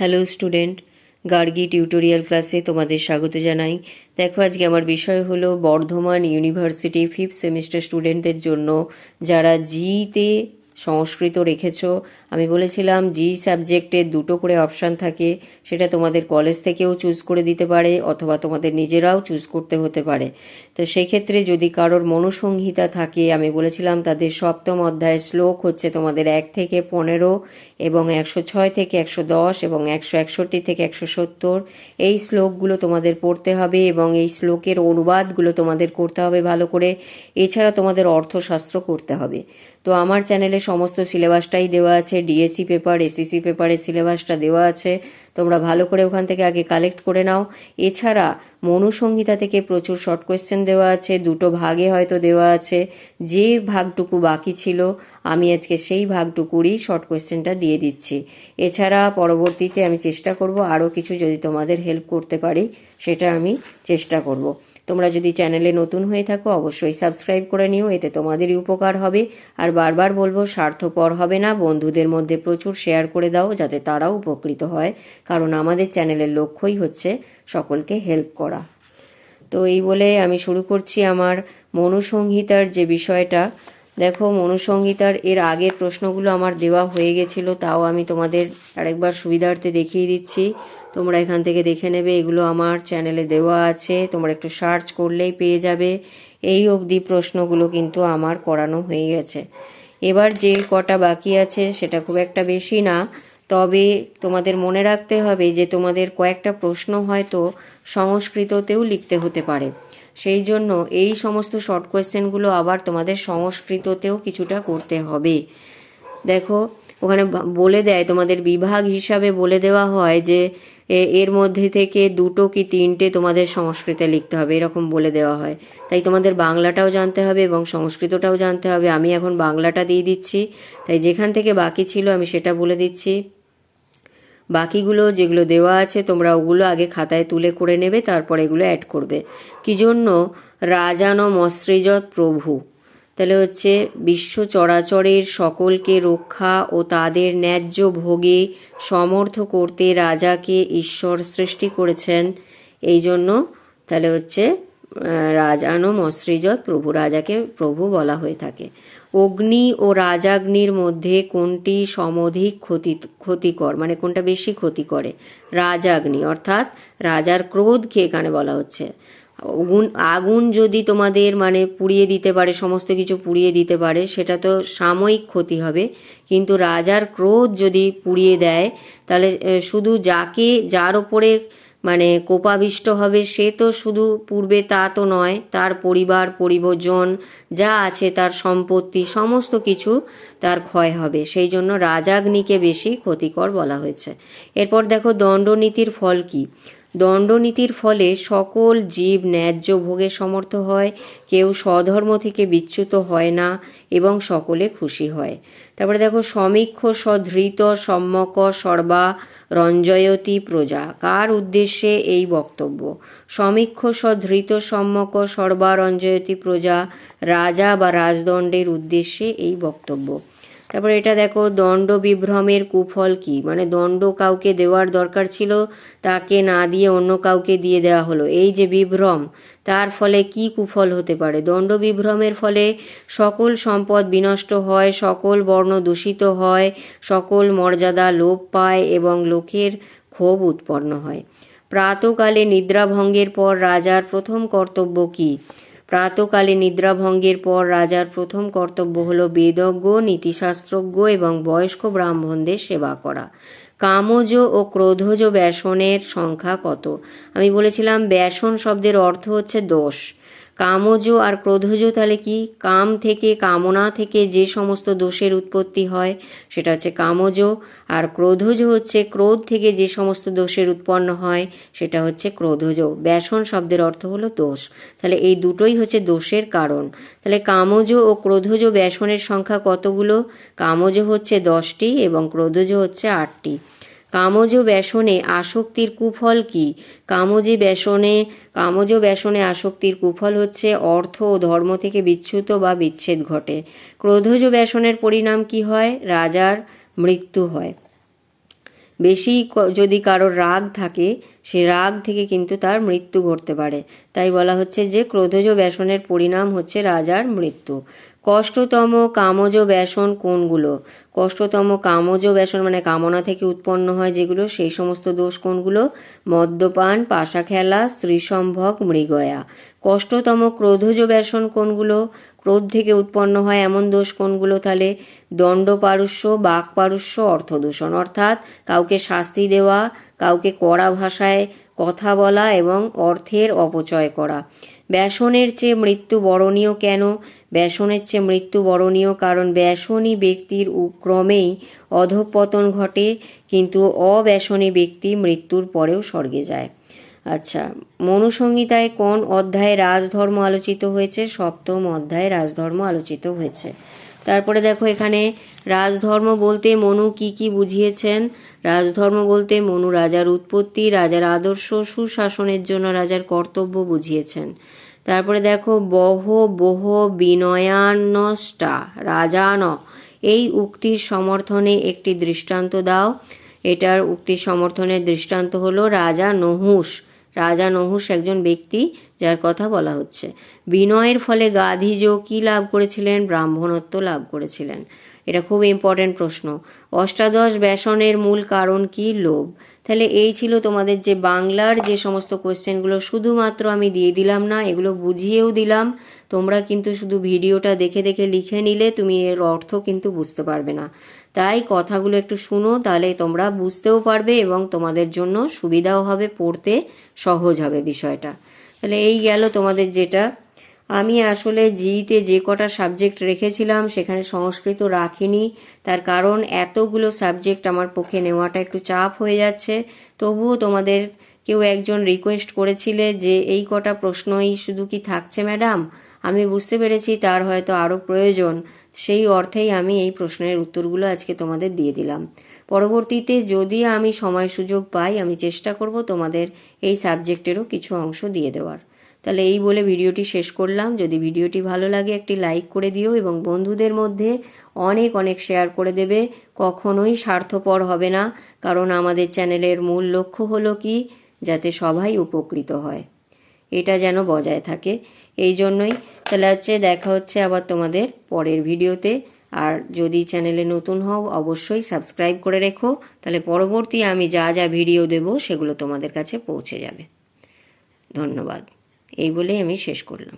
Hello student Gargi tutorial ক্লাসে তোমাদের স্বাগত জানাই। দেখো, আজকে আমার বিষয় হলো বর্ধমান ইউনিভার্সিটি ফিফথ সেমিস্টার স্টুডেন্টদের জন্য যারা জিতে সংস্কৃত রেখেছো আমি বলেছিলাম জি সাবজেক্টে দুটো করে অপশান থাকে, সেটা তোমাদের কলেজ থেকেও চুজ করে দিতে পারে, অথবা তোমাদের নিজেরাও চুজ করতে হতে পারে। তো সেক্ষেত্রে যদি কারোর মনুসংহিতা থাকে, আমি বলেছিলাম তাদের সপ্তম অধ্যায় শ্লোক হচ্ছে তোমাদের এক থেকে পনেরো এবং একশো ছয় থেকে একশো দশ এবং একশো একষট্টি থেকে একশো সত্তর। এই শ্লোকগুলো তোমাদের পড়তে হবে এবং এই শ্লোকের অনুবাদগুলো তোমাদের করতে হবে ভালো করে। এছাড়া তোমাদের অর্থশাস্ত্র করতে হবে। তো আমার চ্যানেলে সমস্ত সিলেবাসটাই দেওয়া আছে ডিএসসি পেপার এসএসসি পেপারের সিলেবাসটা দেওয়া আছে। তোমরা ভালো করে ওখান থেকে আগে কালেক্ট করে নাও। এছাড়া মনুসংহিতা থেকে প্রচুর শর্ট কোয়েশ্চেন দেওয়া আছে, দুটো ভাগে হয়তো দেওয়া আছে। যে ভাগটুকু বাকি ছিল, আমি আজকে সেই ভাগটুকুরই শর্ট কোয়েশ্চেনটা দিয়ে দিচ্ছি। এছাড়া পরবর্তীতে আমি চেষ্টা করব আরও কিছু যদি তোমাদের হেল্প করতে পারি, সেটা আমি চেষ্টা করব। তোমরা যদি চ্যানেলে নতুন হয়ে থাকো, অবশ্যই সাবস্ক্রাইব করে নিও, এতে তোমাদেরই উপকার হবে। আর বারবার বলব, স্বার্থপর হবে না, বন্ধুদের মধ্যে প্রচুর শেয়ার করে দাও, যাতে তারাও উপকৃত হয়, কারণ আমাদের চ্যানেলের লক্ষ্যই হচ্ছে সকলকে হেল্প করা। তো এই বলে আমি শুরু করছি আমার মনুসংহিতার যে বিষয়টা। দেখো, মনুসংহিতার এর আগের প্রশ্নগুলো আমার দেওয়া হয়ে গেছিল, তাও আমি তোমাদের আরেকবার সুবিধার্থে দেখিয়ে দিচ্ছি। তোমরা এখান থেকে দেখে নেবে, এগুলো আমার চ্যানেলে দেওয়া আছে। তোমরা একটু সার্চ করলেই পেয়ে যাবে। এই অবধি প্রশ্নগুলো কিন্তু আমার করানো হয়ে গেছে। এবার যে কটা বাকি আছে, সেটা খুব একটা বেশি না। তবে তোমাদের মনে রাখতে হবে যে, তোমাদের কয়েকটা প্রশ্ন হয়তো সংস্কৃততেও লিখতে হতে পারে। সেই জন্য এই সমস্ত শর্ট কোয়েশ্চেনগুলো আবার তোমাদের সংস্কৃততেও কিছুটা করতে হবে। দেখো, ওখানে বলে দেয়, তোমাদের বিভাগ হিসাবে বলে দেওয়া হয় যে এর মধ্যে থেকে দুটো কি তিনটে তোমাদের সংস্কৃতে লিখতে হবে, এরকম বলে দেওয়া হয়। তাই তোমাদের বাংলাটাও জানতে হবে এবং সংস্কৃতটাও জানতে হবে। আমি এখন বাংলাটা দিয়ে দিচ্ছি। তাই যেখান থেকে বাকি ছিল আমি সেটা বলে দিচ্ছি। বাকিগুলো যেগুলো দেওয়া আছে, তোমরা ওগুলো আগে খাতায় তুলে করে নেবে, তারপর এগুলো অ্যাড করবে। কি জন্য? রাজান মশ্রীজত প্রভু। তাহলে হচ্ছে, বিশ্ব চরাচরের সকলকে রক্ষা ও তাদের ন্যায্য ভোগে সমর্থ করতে রাজাকে ঈশ্বর সৃষ্টি করেছেন। এই জন্য তাহলে হচ্ছে রাজানো মশ্রীজত প্রভু। রাজাকে প্রভু বলা হয়ে থাকে। অগ্নি ও রাজাগ্নির মধ্যে কোনটি সমধিক ক্ষতি ক্ষতিকর? মানে কোনটা বেশি ক্ষতি করে রাজাগ্নি, অর্থাৎ রাজার ক্রোধকে এখানে বলা হচ্ছে। আগুন আগুন যদি তোমাদের মানে পুড়িয়ে দিতে পারে, সমস্ত কিছু পুড়িয়ে দিতে পারে, সেটা তো সাময়িক ক্ষতি হবে। কিন্তু রাজার ক্রোধ যদি পুড়িয়ে দেয়, তাহলে শুধু যাকে যার ওপরে মানে কোপাবিষ্ট হবে সে তো শুধু পূর্বে তা তো নয়, তার পরিবার পরিবর্জন যা আছে তার সম্পত্তি, সমস্ত কিছু তার ক্ষয় হবে। সেই জন্য রাজাগ্নিকে বেশি ক্ষতিকর বলা হয়েছে। এরপর দেখো দণ্ডনীতির ফল কী? দণ্ডনীতির ফলে সকল জীব ন্যায্য ভোগে সমর্থ হয়, কেউ স্বধর্ম থেকে বিচ্যুত হয় না এবং সকলে খুশি হয়। তারপরে দেখো, সমীক্ষ, সধৃত সম্যক সর্বা, রঞ্জয়তী প্রজা। কার উদ্দেশ্যে এই বক্তব্য? সমীক্ষ, সধৃত সম্যক সর্বা, রঞ্জয়তী প্রজা, রাজা বা রাজদণ্ডের উদ্দেশ্যে এই বক্তব্য। তারপর এটা দেখো দণ্ড বিভ্রমের কুফল কি? মানে দণ্ড কাউকে দেওয়ার দরকার ছিল, তাকে না দিয়ে অন্য কাউকে দিয়ে দেওয়া হলো। এই যে বিভ্রম, তার ফলে কি কুফল হতে পারে? দণ্ড বিভ্রমের ফলে সকল সম্পদ বিনষ্ট হয়, সকল বর্ণ দূষিত হয়, সকল মর্যাদা লোপ পায় এবং লোকের ক্ষোভ উৎপন্ন হয়। প্রাতকালে নিদ্রাভঙ্গের পর রাজার প্রথম কর্তব্য কী? প্রাতকালে নিদ্রাভঙ্গের পর রাজার প্রথম কর্তব্য হল বেদজ্ঞ, নীতিশাস্ত্রজ্ঞ এবং বয়স্ক ব্রাহ্মণদের সেবা করা। কামজ ও ক্রোধজ ব্যাসনের সংখ্যা কত? আমি বলেছিলাম, ব্যাসন শব্দের অর্থ হচ্ছে দোষ কামজ আর ক্রোধজ তাহলে কি? কাম থেকে, কামনা থেকে যে সমস্ত দোষের উৎপত্তি হয়, সেটা হচ্ছে কামজ। আর ক্রোধজ হচ্ছে ক্রোধ থেকে যে সমস্ত দোষের উৎপন্ন হয়, সেটা হচ্ছে ক্রোধজ। ব্যাসন শব্দের অর্থ হলো দোষ। তাহলে এই দুটোই হচ্ছে দোষের কারণ। তাহলে কামজ ও ক্রোধজ ব্যাসনের সংখ্যা কতগুলো? কামজ হচ্ছে দশটি এবং ক্রোধজ হচ্ছে আটটি। কামজ ব্যসনে আসক্তির কুফল কি? কামজে ব্যসনে কামজ ব্যসনে আসক্তির কুফল হচ্ছে অর্থ ও ধর্ম থেকে বিচ্যুত বা বিচ্ছেদ ঘটে। ক্রোধজ ব্যসনের পরিণাম কি হয়? রাজার মৃত্যু হয়। বেশি যদি কারোর রাগ থাকে, সে রাগ থেকে কিন্তু তার মৃত্যু ঘটতে পারে। তাই বলা হচ্ছে যে, ক্রোধজ ব্যসনের পরিণাম হচ্ছে রাজার মৃত্যু। কষ্টতম কামজ ব্যসন কোনগুলো? কষ্টতম কামজ ব্যসন মানে কামনা থেকে উৎপন্ন হয় যেগুলো, সেই সমস্ত দোষ কোনগুলো? মদ্যপান পাশা খেলা স্ত্রীসম্ভোগ মৃগয়া। কষ্টতম ক্রোধজ ব্যসন কোনগুলো? ক্রোধ থেকে উৎপন্ন হয় এমন দোষ কোনগুলো? তাহলে দণ্ডপারুষ্য, বাকপারুষ্য, অর্থদূষণ। অর্থাৎ কাউকে শাস্তি দেওয়া, কাউকে কড়া ভাষায় কথা বলা এবং অর্থের অপচয় করা। ব্যসনের চেয়ে মৃত্যু বরণীয় কেন? ব্যসনের চেয়ে মৃত্যু বরণীয় কারণ ব্যসনী ব্যক্তির ক্রমেই অধঃপতন ঘটে, কিন্তু অব্যসনী ব্যক্তি মৃত্যুর পরেও স্বর্গে যায়। আচ্ছা মনুসংহিতায় কোন অধ্যায়ে রাজধর্ম আলোচিত হয়েছে? সপ্তম অধ্যায়ে রাজধর্ম আলোচিত হয়েছে। তারপরে দেখো এখানে, রাজধর্ম বলতে মনু কি কি বুঝিয়েছেন? রাজধর্ম বলতে মনু রাজার উৎপত্তি, রাজার আদর্শ, সুশাসনের জন্য রাজার কর্তব্য বুঝিয়েছেন। তারপরে দেখো, বহ বহ, বিনয়ান্নষ্টা, রাজান। এই উক্তির সমর্থনে একটি দৃষ্টান্ত দাও। এটার উক্তির সমর্থনের দৃষ্টান্ত হলো রাজা নহুষ রাজা নহুষ একজন ব্যক্তি যার কথা বলা হচ্ছে। বিনয়ের ফলে গাধিজ কি লাভ করেছিলেন? ব্রাহ্মণত্ব লাভ করেছিলেন। এটা খুব ইম্পর্টেন্ট প্রশ্ন। অষ্টাদশ ব্যসনের মূল কারণ কি? লোভ। তাহলে এই ছিল তোমাদের যে বাংলার যে সমস্ত কোয়েশ্চেনগুলো শুধুমাত্র আমি দিয়ে দিলাম না, এগুলো বুঝিয়েও দিলাম। তোমরা কিন্তু শুধু ভিডিওটা দেখে দেখে লিখে নিলে তুমি এর অর্থ কিন্তু বুঝতে পারবে না। তাই কথাগুলো একটু শুনো, তাহলে তোমরা বুঝতেও পারবে এবং তোমাদের জন্য সুবিধাও হবে, পড়তে সহজ হবে বিষয়টা। তাহলে এই গেল তোমাদের যেটা। আমি আসলে জিতে যে কটা সাবজেক্ট রেখেছিলাম, সেখানে সংস্কৃত রাখিনি। তার কারণ এতগুলো সাবজেক্ট আমার পক্ষে নেওয়াটা একটু চাপ হয়ে যাচ্ছে। তবুও তোমাদের কেউ একজন রিকোয়েস্ট করেছিলে যে এই কটা প্রশ্নই শুধু কি থাকছে ম্যাডাম আমি বুঝতে পেরেছি তার হয়তো আরও প্রয়োজন। সেই অর্থেই আমি এই প্রশ্নের উত্তরগুলো আজকে তোমাদের দিয়ে দিলাম। পরবর্তীতে যদি আমি সময় সুযোগ পাই, আমি চেষ্টা করব তোমাদের এই সাবজেক্টেরও কিছু অংশ দিয়ে দেওয়ার। তাহলে এই বলে ভিডিওটি শেষ করলাম। যদি ভিডিওটি ভালো লাগে, একটি লাইক করে দিও এবং বন্ধুদের মধ্যে অনেক অনেক শেয়ার করে দেবে। কখনোই স্বার্থপর হবে না, কারণ আমাদের চ্যানেলের মূল লক্ষ্য হলো কি? যাতে সবাই উপকৃত হয়। এটা যেন বজায় থাকে। এই জন্যই তাহলে হচ্ছে দেখা হচ্ছে আবার তোমাদের পরের ভিডিওতে। আর যদি চ্যানেলে নতুন হও, অবশ্যই সাবস্ক্রাইব করে রেখো। তাহলে পরবর্তী আমি যা যা ভিডিও দেব, সেগুলো তোমাদের কাছে পৌঁছে যাবে। ধন্যবাদ। এই বলেই আমি শেষ করলাম।